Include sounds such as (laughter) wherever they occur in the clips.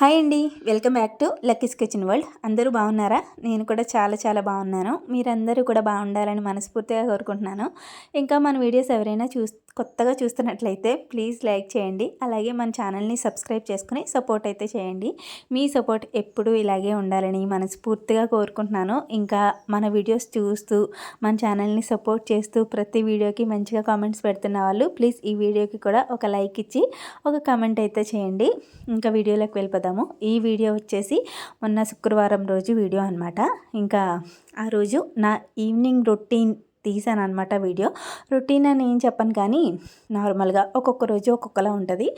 Hi అండి welcome back to Lucky's kitchen world. అందరూ బాగున్నారా? నేను కూడా చాలా చాలా బాగున్నాను. మీరందరూ కూడా బాగుండాలని మనస్ఫూర్తిగా కోరుకుంటున్నాను. ఇంకా మన వీడియోస్ ఎవరైనా చూస్ కొత్తగా చూస్తున్నట్లయితే ప్లీజ్ లైక్ చేయండి. అలాగే మన ఛానల్ని సబ్స్క్రైబ్ చేసుకుని సపోర్ట్ అయితే చేయండి. మీ సపోర్ట్ ఎప్పుడూ ఇలాగే ఉండాలని మనస్ఫూర్తిగా కోరుకుంటున్నాను. ఇంకా మన వీడియోస్ చూస్తూ మన ఛానల్ని సపోర్ట్ చేస్తూ ప్రతి వీడియోకి మంచిగా కామెంట్స్ పెడుతున్న వాళ్ళు ప్లీజ్ ఈ వీడియోకి కూడా ఒక లైక్ ఇచ్చి ఒక కామెంట్ అయితే చేయండి. ఇంకా వీడియోలోకి చూద్దాము. ఈ వీడియో వచ్చేసి మొన్న శుక్రవారం రోజు వీడియో అనమాట ఇంకా ఆ రోజు నా ఈవినింగ్ రొటీన్ తీసాను అనమాట వీడియో. రొటీన్ అని ఏం చెప్పను కానీ నార్మల్గా ఒక్కొక్క రోజు ఒక్కొక్కలా ఉంటుంది.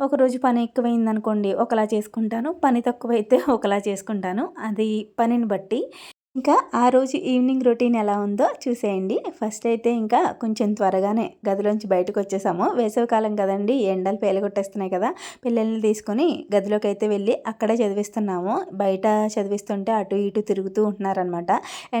ఒకరోజు పని ఎక్కువైంది అనుకోండి ఒకలా చేసుకుంటాను. పని తక్కువైతే (laughs) ఒకలా చేసుకుంటాను. అది పనిని బట్టి ఇంకా ఆ రోజు ఈవినింగ్ రొటీన్ ఎలా ఉందో చూసేయండి. ఫస్ట్ అయితే ఇంకా కొంచెం త్వరగానే గదిలోంచి బయటకు వచ్చేసాము. వేసవికాలం కదండి ఎండలు పేలగొట్టేస్తున్నాయి కదా పిల్లల్ని తీసుకొని గదిలోకి అయితే వెళ్ళి అక్కడే చదివిస్తున్నాము. బయట చదివిస్తుంటే అటు ఇటు తిరుగుతూ ఉంటున్నారనమాట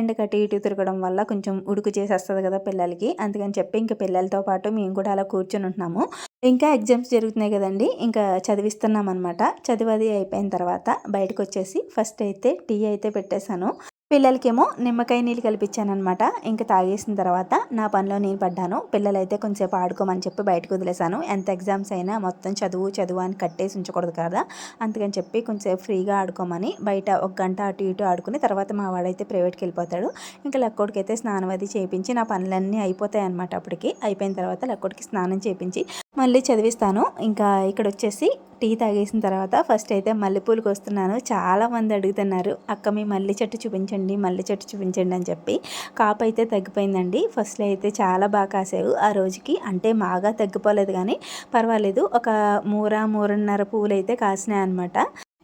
ఎండకు అటు ఇటు తిరగడం వల్ల కొంచెం ఉడుకు చేసేస్తుంది కదా పిల్లలకి. అందుకని చెప్పి ఇంకా పిల్లలతో పాటు మేము కూడా అలా కూర్చొని ఉంటున్నాము. ఇంకా ఎగ్జామ్స్ జరుగుతున్నాయి కదండి ఇంకా చదివిస్తున్నాం అనమాట చదివది అయిపోయిన తర్వాత బయటకు వచ్చేసి ఫస్ట్ అయితే టీ అయితే పెట్టేశాను. పిల్లలకేమో నిమ్మకాయ నీళ్ళు కల్పించానమాట ఇంకా తాగేసిన తర్వాత నా పనిలో నేను పడ్డాను. పిల్లలైతే కొంచెంసేపు ఆడుకోమని చెప్పి బయటకు వదిలేశాను. ఎంత ఎగ్జామ్స్ అయినా మొత్తం చదువు చదువు అని కట్టేసి ఉంచకూడదు కదా. అందుకని చెప్పి కొంచెంసేపు ఫ్రీగా ఆడుకోమని బయట ఒక గంట అటు ఇటు ఆడుకుని తర్వాత మా వాడైతే ప్రైవేట్కి వెళ్ళిపోతాడు. ఇంకా లక్కోడికి అయితే స్నానం అది చేయించి నా పనులన్నీ అయిపోతాయి అనమాట అప్పటికి. అయిపోయిన తర్వాత లక్కోడికి స్నానం చేయించి మళ్ళీ చదివిస్తాను. ఇంకా ఇక్కడ వచ్చేసి టీ తాగేసిన తర్వాత ఫస్ట్ అయితే మల్లెపూలకు వస్తున్నాను చాలామంది అడుగుతున్నారు అక్క మీ మల్లె చెట్టు చూపించండి మల్లె చెట్టు చూపించండి అని చెప్పి. కాపు అయితే తగ్గిపోయిందండి. ఫస్ట్లో అయితే చాలా బాగా కాసావు. ఆ రోజుకి అంటే బాగా తగ్గిపోలేదు కానీ పర్వాలేదు. ఒక మూర మూరన్నర పువ్వులు అయితే కాసినాయి అనమాట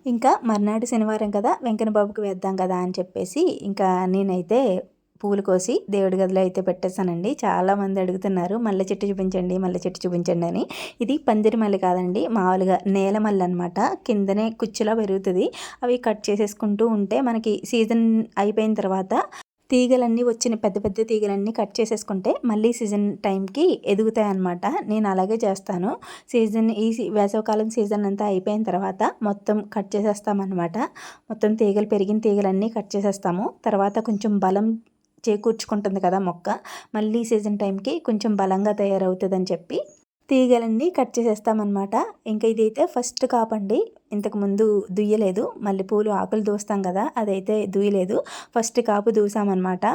ఇంకా మర్నాడు శనివారం కదా వెంకన్నబాబుకి వేద్దాం కదా అని చెప్పేసి ఇంకా నేనైతే పూలు కోసి దేవుడి గదిలో అయితే పెట్టేశానండి. చాలామంది అడుగుతున్నారు మల్లె చెట్టు చూపించండి మల్లె చెట్టు చూపించండి అని. ఇది పందిరి మల్లె కాదండి మామూలుగా నేల మల్లె అనమాట కిందనే కుచ్చులా పెరుగుతుంది. అవి కట్ చేసేసుకుంటూ ఉంటే మనకి సీజన్ అయిపోయిన తర్వాత తీగలన్నీ వచ్చిన పెద్ద పెద్ద తీగలన్నీ కట్ చేసేసుకుంటే మళ్ళీ సీజన్ టైంకి ఎదుగుతాయి అన్నమాట. నేను అలాగే చేస్తాను. సీజన్ ఈ వేసవకాలం సీజన్ అంతా అయిపోయిన తర్వాత మొత్తం కట్ చేసేస్తామన్నమాట. మొత్తం తీగలు పెరిగిన తీగలన్నీ కట్ చేసేస్తాము. తర్వాత కొంచెం బలం చేకూర్చుకుంటుంది కదా మొక్క. మళ్ళీ సీజన్ టైంకి కొంచెం బలంగా తయారవుతుందని చెప్పి తీగలన్నీ కట్ చేసేస్తామన్నమాట. ఇంకా ఇదైతే ఫస్ట్ కాపండి ఇంతకుముందు దుయ్యలేదు. మళ్ళీ పూలు ఆకులు దూస్తాం కదా అదైతే దుయ్యలేదు. ఫస్ట్ కాపు దూసామన్నమాట.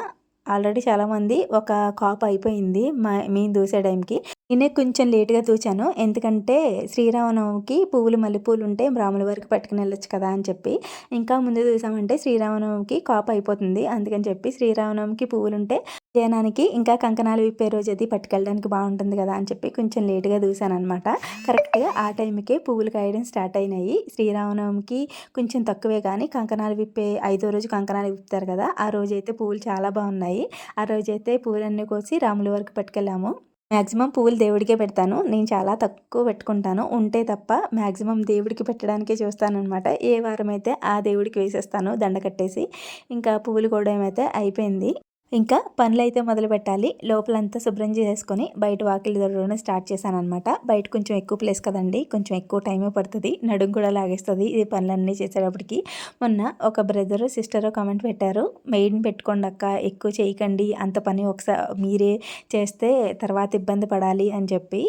ఆల్రెడీ చాలామంది ఒక కాపు అయిపోయింది మా మేము దూసే టైంకి. నేనే కొంచెం లేట్గా తూచాను ఎందుకంటే శ్రీరామనవమికి పువ్వులు మల్లెపూలు ఉంటే బ్రాహ్మణ వరకు పట్టుకుని వెళ్ళొచ్చు కదా అని చెప్పి. ఇంకా ముందు చూసామంటే శ్రీరామనవమికి కాపు అయిపోతుంది. అందుకని చెప్పి శ్రీరామనవమికి పువ్వులు ఉంటే జనానికి ఇంకా కంకణాలు విప్పే రోజు అది పట్టుకెళ్ళడానికి బాగుంటుంది కదా అని చెప్పి కొంచెం లేట్గా చూసాను అనమాట కరెక్ట్గా ఆ టైంకే పువ్వులు కాయడం స్టార్ట్ అయినాయి. శ్రీరామనవమికి కొంచెం తక్కువే కానీ కంకణాలు విప్పే ఐదో రోజు కంకణాలు విప్పుతారు కదా ఆ రోజు అయితే పువ్వులు చాలా బాగున్నాయి. ఆ రోజైతే పువ్వులన్నీ కోసి రాముల వరకు పట్టుకెళ్ళాము. మ్యాక్సిమం పువ్వులు దేవుడికే పెడతాను. నేను చాలా తక్కువ పెట్టుకుంటాను. ఉంటే తప్ప మ్యాక్సిమం దేవుడికి పెట్టడానికే చూస్తానమాట ఏ వారం అయితే ఆ దేవుడికి వేసేస్తాను దండ కట్టేసి. ఇంకా పువ్వులు కూడా ఏమైతే అయిపోయింది. ఇంకా పనులు అయితే మొదలు పెట్టాలి లోపలంతా శుభ్రం చేసుకొని బయట వాకిలి దొరకడం స్టార్ట్ చేశాను అనమాట బయట కొంచెం ఎక్కువ ప్లేస్ కదండి కొంచెం ఎక్కువ టైమే పడుతుంది. నడుం కూడా లాగేస్తుంది. ఇది పనులన్నీ చేసేటప్పటికి మొన్న ఒక బ్రదర్ సిస్టర్ కామెంట్ పెట్టారు. మెయిన్ పెట్టుకోండి అక్క ఎక్కువ చేయకండి. అంత పని ఒకసారి మీరే చేస్తే తర్వాత ఇబ్బంది పడాలి అని చెప్పి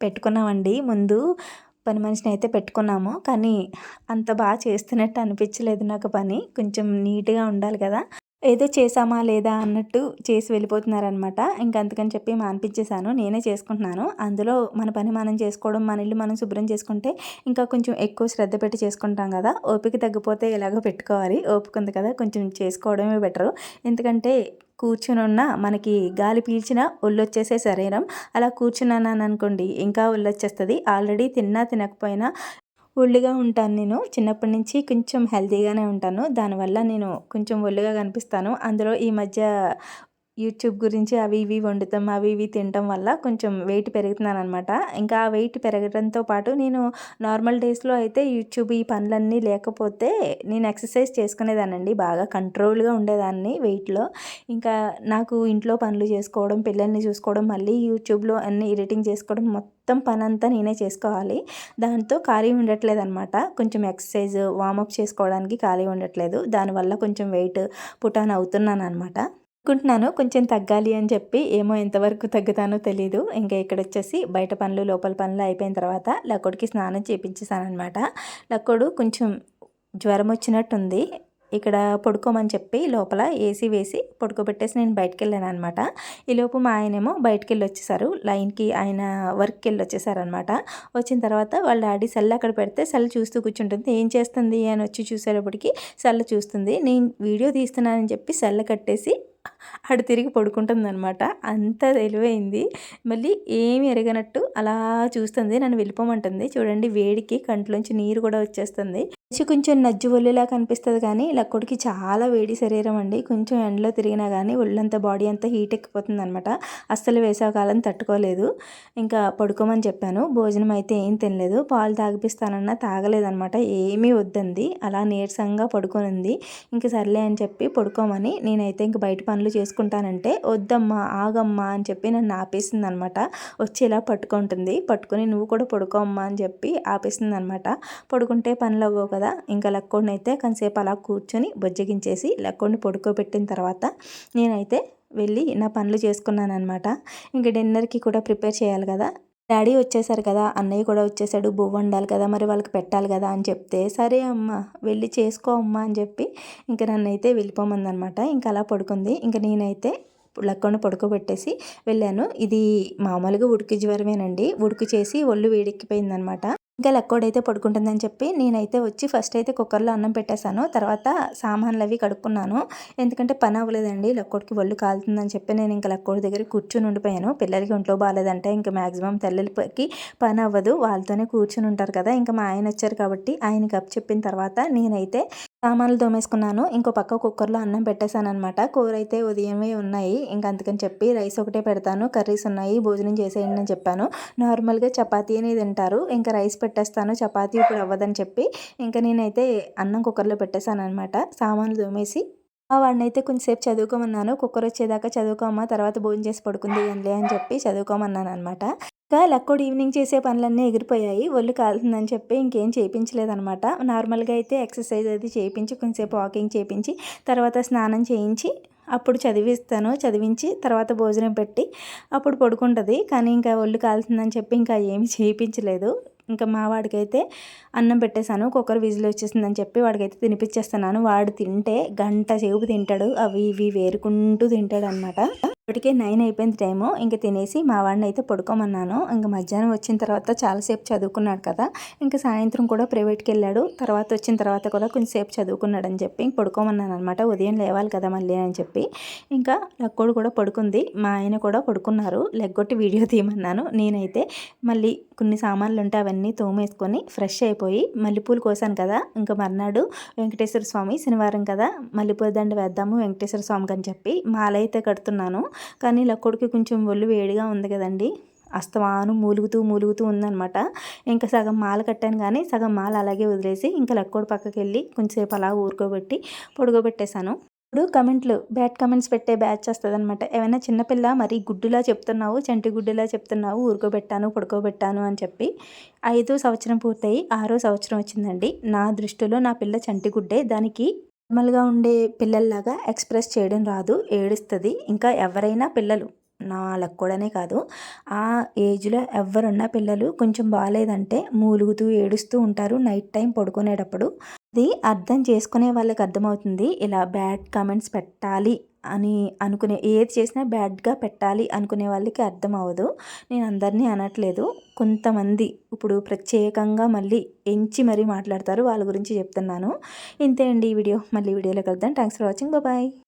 పెట్టుకున్నామండి. ముందు పని మనిషిని అయితే పెట్టుకున్నాము. కానీ అంత బాగా చేస్తున్నట్టు అనిపించలేదు నాకు పని. కొంచెం నీట్గా ఉండాలి కదా. ఏదో చేసామా లేదా అన్నట్టు చేసి వెళ్ళిపోతున్నారనమాట ఇంకా అందుకని చెప్పి మానిపించేశాను. నేనే చేసుకుంటున్నాను. అందులో మన పని మనం చేసుకోవడం మన ఇల్లు మనం శుభ్రం చేసుకుంటే ఇంకా కొంచెం ఎక్కువ శ్రద్ధ పెట్టి చేసుకుంటాం కదా. ఓపిక తగ్గిపోతే ఎలాగో పెట్టుకోవాలి. ఓపిక ఉంది కదా. కొంచెం చేసుకోవడమే బెటరు. ఎందుకంటే కూర్చుని ఉన్న మనకి గాలి పీల్చిన ఒళ్ళొచ్చేసే శరీరం. అలా కూర్చున్నాను అనుకోండి ఇంకా ఒళ్ళొచ్చేస్తుంది. ఆల్రెడీ తిన్నా తినకపోయినా ఒళ్ళుగా ఉంటాను నేను. చిన్నప్పటి నుంచి కొంచెం హెల్తీగానే ఉంటాను. దానివల్ల నేను కొంచెం ఒళ్ళుగా కనిపిస్తాను. అందులో ఈ మధ్య యూట్యూబ్ గురించి అవి ఇవి వండుతాం అవి ఇవి తినటం వల్ల కొంచెం వెయిట్ పెరుగుతున్నాను అనమాట ఇంకా ఆ వెయిట్ పెరగడంతో పాటు నేను నార్మల్ డేస్లో అయితే యూట్యూబ్ ఈ పనులన్నీ లేకపోతే నేను ఎక్సర్సైజ్ చేసుకునేదానండి బాగా కంట్రోల్గా ఉండేదాన్ని వెయిట్లో. ఇంకా నాకు ఇంట్లో పనులు చేసుకోవడం పిల్లల్ని చూసుకోవడం మళ్ళీ యూట్యూబ్లో అన్ని ఎడిటింగ్ చేసుకోవడం మొత్తం మొత్తం పని అంతా నేనే చేసుకోవాలి. దాంతో ఖాళీ ఉండట్లేదు అనమాట కొంచెం ఎక్సర్సైజ్ వామప్ చేసుకోవడానికి ఖాళీ ఉండట్లేదు. దానివల్ల కొంచెం వెయిట్ పుటాన్ అవుతున్నాను అనమాట అనుకుంటున్నాను కొంచెం తగ్గాలి అని చెప్పి ఏమో ఎంతవరకు తగ్గుతానో తెలీదు. ఇంకా ఇక్కడ వచ్చేసి బయట పనులు లోపల పనులు అయిపోయిన తర్వాత లక్కోడికి స్నానం చేయించేసాను అనమాట లక్కోడు కొంచెం జ్వరం వచ్చినట్టుంది ఇక్కడ పడుకోమని చెప్పి లోపల ఏసీ వేసి పడుకోబెట్టేసి నేను బయటకు వెళ్ళాను అనమాట ఈలోపు మా ఆయనేమో బయటకు వెళ్ళి వచ్చేసారు లైన్కి ఆయన వర్క్కి వెళ్ళి వచ్చేసారనమాట వచ్చిన తర్వాత వాళ్ళ డాడీ సెల్ అక్కడ పెడితే సెల్ చూస్తూ కూర్చుంటుంది. ఏం చేస్తుంది అని వచ్చి చూసేటప్పటికి సెల్ చూస్తుంది. నేను వీడియో తీస్తున్నానని చెప్పి సెల్ కట్టేసి ఆడు తిరిగి పడుకుంటుందనమాట అంత తెలివైంది. మళ్ళీ ఏమి ఎరగనట్టు అలా చూస్తుంది. నన్ను వెళ్ళిపోమంటుంది. చూడండి వేడికి కంట్లోంచి నీరు కూడా వచ్చేస్తుంది. మనిషి కొంచెం నజ్జు ఒళ్ళులా కనిపిస్తుంది కానీ ఇలా లక్కుడికి చాలా వేడి శరీరం అండి. కొంచెం ఎండలో తిరిగినా కానీ ఒళ్ళంతా బాడీ అంతా హీట్ ఎక్కిపోతుంది అనమాట అస్సలు వేసవకాలం తట్టుకోలేదు. ఇంకా పడుకోమని చెప్పాను. భోజనం అయితే ఏం తినలేదు. పాలు తాగిపిస్తానన్నా తాగలేదనమాట ఏమీ వద్దంది. అలా నీరసంగా పడుకొనింది. ఇంకా సర్లే అని చెప్పి పడుకోమని నేనైతే ఇంక బయట పనులు చేసుకుంటానంటే వద్దమ్మా ఆగమ్మా అని చెప్పి నన్ను ఆపేసింది అనమాట వచ్చి ఇలా పట్టుకుంటుంది. పట్టుకొని నువ్వు కూడా పడుకోమ్మా అని చెప్పి ఆపేసింది అనమాట పడుకుంటే పనులు అవ్వవు కదా? ఇంకా లక్కోడిని అయితే కొంతసేపు అలా కూర్చొని బొజ్జగించేసి లక్కోడిని పడుకోబెట్టిన తర్వాత నేనైతే వెళ్ళి నా పనులు చేసుకున్నాను అనమాట ఇంకా డిన్నర్కి కూడా ప్రిపేర్ చేయాలి కదా? డాడీ వచ్చేసారు కదా? అన్నయ్య కూడా వచ్చేసాడు. బువ్వ వండాలి కదా? మరి వాళ్ళకి పెట్టాలి కదా? అని చెప్తే సరే అమ్మ వెళ్ళి చేసుకో అమ్మ అని చెప్పి ఇంకా నన్ను అయితే వెళ్ళిపోమందనమాట ఇంకా అలా పడుకుంది. ఇంకా నేనైతే లక్కను పడుకోబెట్టేసి వెళ్ళాను. ఇది మామూలుగా ఉడికి జ్వరమేనండి. ఉడికి చేసి ఒళ్ళు వేడెక్కిపోయిందనమాట ఇంకా లెక్కోడైతే పడుకుంటుందని చెప్పి నేనైతే వచ్చి ఫస్ట్ అయితే కుక్కర్లో అన్నం పెట్టేశాను. తర్వాత సామాన్లు అవి కడుక్కున్నాను. ఎందుకంటే పని అవ్వలేదండి. లెక్కోడికి ఒళ్ళు కాలుతుందని చెప్పి నేను ఇంకా లెక్కోడి దగ్గర కూర్చుని ఉండిపోయాను. పిల్లలకి ఒంట్లో బాగాలేదంటే ఇంకా మ్యాక్సిమం తల్లికి పని అవ్వదు. వాళ్ళతోనే కూర్చుని ఉంటారు కదా. ఇంకా మా ఆయన వచ్చారు కాబట్టి ఆయనకి అప్ చెప్పిన తర్వాత నేనైతే సామాన్లు తోమేసుకున్నాను. ఇంకో పక్క కుక్కర్లో అన్నం పెట్టేశాను అనమాట కూర అయితే ఉదయమే ఉన్నాయి. ఇంకా అందుకని చెప్పి రైస్ ఒకటే పెడతాను. కర్రీస్ ఉన్నాయి. భోజనం చేసేయండి అని చెప్పాను. నార్మల్గా చపాతీ అనేది తింటారు. ఇంకా రైస్ పెట్టేస్తాను చపాతీ ఇప్పుడు అవ్వదని చెప్పి. ఇంకా నేనైతే అన్నం కుక్కర్లో పెట్టేశాను అనమాట సామాన్లు తోమేసి వాడిని వాడినైతే కొంచెంసేపు చదువుకోమన్నాను. కుక్కర్ వచ్చేదాకా చదువుకోమా తర్వాత భోజనం చేసి పడుకుంది ఏంలే అని చెప్పి చదువుకోమన్నాను అనమాట ఇంకా లక్కోడు ఈవినింగ్ చేసే పనులన్నీ ఎగిరిపోయాయి. ఒళ్ళు కాలుతుందని చెప్పి ఇంకేం చేయించలేదనమాట నార్మల్గా అయితే ఎక్సర్సైజ్ అది చేయించి కొంచెంసేపు వాకింగ్ చేయించి తర్వాత స్నానం చేయించి అప్పుడు చదివిస్తాను. చదివించి తర్వాత భోజనం పెట్టి అప్పుడు పడుకుంటుంది. కానీ ఇంకా ఒళ్ళు కాలుతుందని చెప్పి ఇంకా ఏమి చేయించలేదు. ఇంకా మా వాడికైతే అన్నం పెట్టేశాను కుక్కర్ విజిల్ వచ్చేసిందని చెప్పి వాడికైతే తినిపించేస్తున్నాను వాడు తింటే గంట సేపు తింటాడు అవి ఇవి వేరుకుంటూ తింటాడు అనమాట ఇప్పటికే నైన్ అయిపోయింది టైము. ఇంకా తినేసి మా వాడిని అయితే పడుకోమన్నాను. ఇంకా మధ్యాహ్నం వచ్చిన తర్వాత చాలాసేపు చదువుకున్నాడు కదా. ఇంకా సాయంత్రం కూడా ప్రైవేట్కి వెళ్ళాడు. తర్వాత వచ్చిన తర్వాత కూడా కొంచెంసేపు చదువుకున్నాడు అని చెప్పి ఇంక పడుకోమన్నాను అనమాట ఉదయం లేవాలి కదా మళ్ళీ అని చెప్పి. ఇంకా లక్కోడు కూడా పడుకుంది. మా ఆయన కూడా పడుకున్నారు. లెగ్గొట్టి వీడియో తీయమన్నాను. నేనైతే మళ్ళీ కొన్ని సామాన్లు ఉంటే అవన్నీ తోమేసుకొని ఫ్రెష్ అయిపోయి మల్లెపూలు కోసాను కదా. ఇంకా మర్నాడు వెంకటేశ్వర స్వామి శనివారం కదా. మల్లెపూల దండ వేద్దాము వెంకటేశ్వర స్వామికి అని చెప్పి మాల అయితే కడుతున్నాను. కానీ లక్కోడికి కొంచెం ఒళ్ళు వేడిగా ఉంది కదండి. అస్తమాను మూలుగుతూ మూలుగుతూ ఉందనమాట ఇంకా సగం మాల కట్టాను కానీ సగం మాల అలాగే వదిలేసి ఇంకా లక్కోడి పక్కకి వెళ్ళి కొంచెంసేపు అలా ఊరుకోబెట్టి పొడుగోబెట్టేశాను. ఇప్పుడు కమెంట్లు బ్యాడ్ కమెంట్స్ పెట్టే బ్యాచ్ వస్తుంది అనమాట ఏమైనా చిన్నపిల్ల మరి గుడ్డులా చెప్తున్నావు చంటి గుడ్డులా చెప్తున్నావు ఊరుకోబెట్టాను పడుకోబెట్టాను అని చెప్పి ఐదో సంవత్సరం పూర్తయి ఆరో సంవత్సరం వచ్చిందండి. నా దృష్టిలో నా పిల్ల చంటి గుడ్డే. దానికి నార్మల్గా ఉండే పిల్లల్లాగా ఎక్స్ప్రెస్ చేయడం రాదు ఏడుస్తుంది. ఇంకా ఎవరైనా పిల్లలు నా లక్కూడనే కాదు ఆ ఏజ్లో ఎవరున్న పిల్లలు కొంచెం బాగాలేదంటే మూలుగుతూ ఏడుస్తూ ఉంటారు నైట్ టైం పడుకునేటప్పుడు. అది అర్థం చేసుకునే వాళ్ళకి అర్థమవుతుంది. ఇలా బ్యాడ్ కామెంట్స్ పెట్టాలి అని అనుకునే ఏది చేసినా బ్యాడ్గా పెట్టాలి అనుకునే వాళ్ళకి అర్థం అవ్వదు. నేను అందరినీ అనట్లేదు. కొంతమంది ఇప్పుడు ప్రత్యేకంగా మళ్ళీ ఎంచి మరీ మాట్లాడతారు. వాళ్ళ గురించి చెప్తున్నాను. ఇంతే అండి ఈ వీడియో. మళ్ళీ వీడియోలో కలుద్దాం. Thanks for watching. బాయ్.